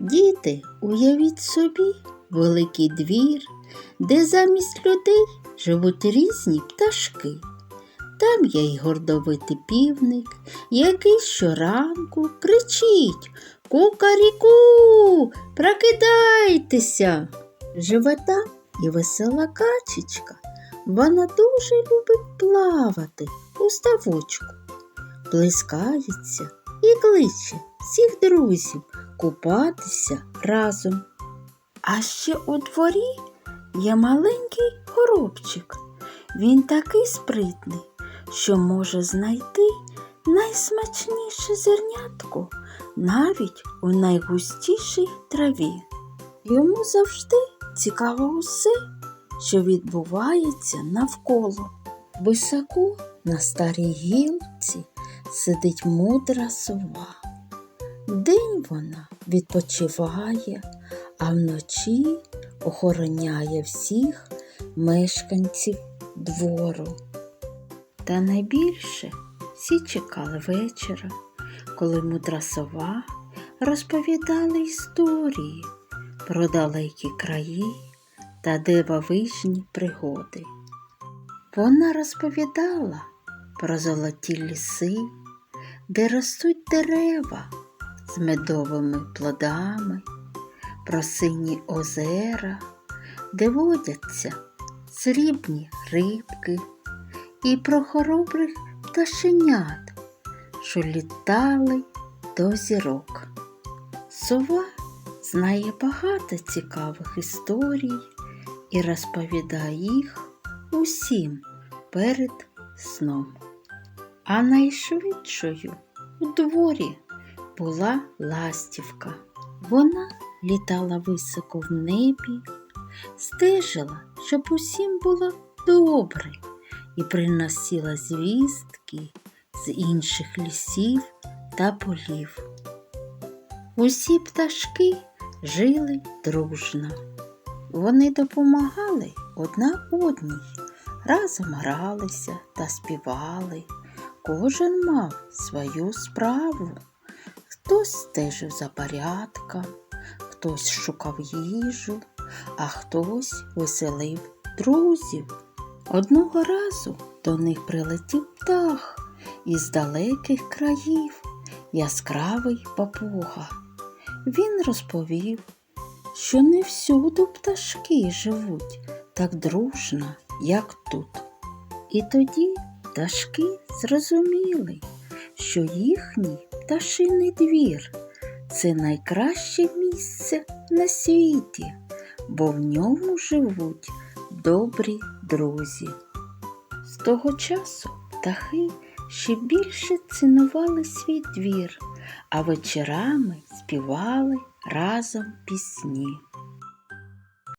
Діти, уявіть собі великий двір, де замість людей живуть різні пташки. Там є й гордовитий півник, який щоранку кричить Кукаріку, прокидайтеся. Живе там і весела качечка. Вона дуже любить плавати у ставочку, плескається і кличе всіх друзів купатися разом. А ще у дворі є маленький горобчик. Він такий спритний, що може знайти найсмачніше зернятко навіть у найгустішій траві. Йому завжди цікаво усе, що відбувається навколо. Високо на старій гілці сидить мудра сова. Вдень вона відпочиває, а вночі охороняє всіх мешканців двору. Та найбільше всі чекали вечора, коли мудра сова розповідала історії про далекі краї та дивовижні пригоди. Вона розповідала про золоті ліси, де ростуть дерева з медовими плодами, про сині озера, де водяться срібні рибки, і про хоробрих пташенят, що літали до зірок. Сова знає багато цікавих історій і розповідає їх усім перед сном. А найшвидшою у дворі була ластівка. Вона літала високо в небі, стежила, щоб усім було добре, і приносила звістки з інших лісів та полів. Усі пташки жили дружно. Вони допомагали одна одній, разом гралися та співали. Кожен мав свою справу. Хтось стежив за порядком, хтось шукав їжу, а хтось веселив друзів. Одного разу до них прилетів птах із далеких країв, яскравий папуга. Він розповів, що не всюди пташки живуть так дружно, як тут. І тоді пташки зрозуміли, що їхній пташиний двір це найкраще місце на світі, бо в ньому живуть добрі друзі. З того часу птахи ще більше цінували свій двір, а вечорами співали разом пісні.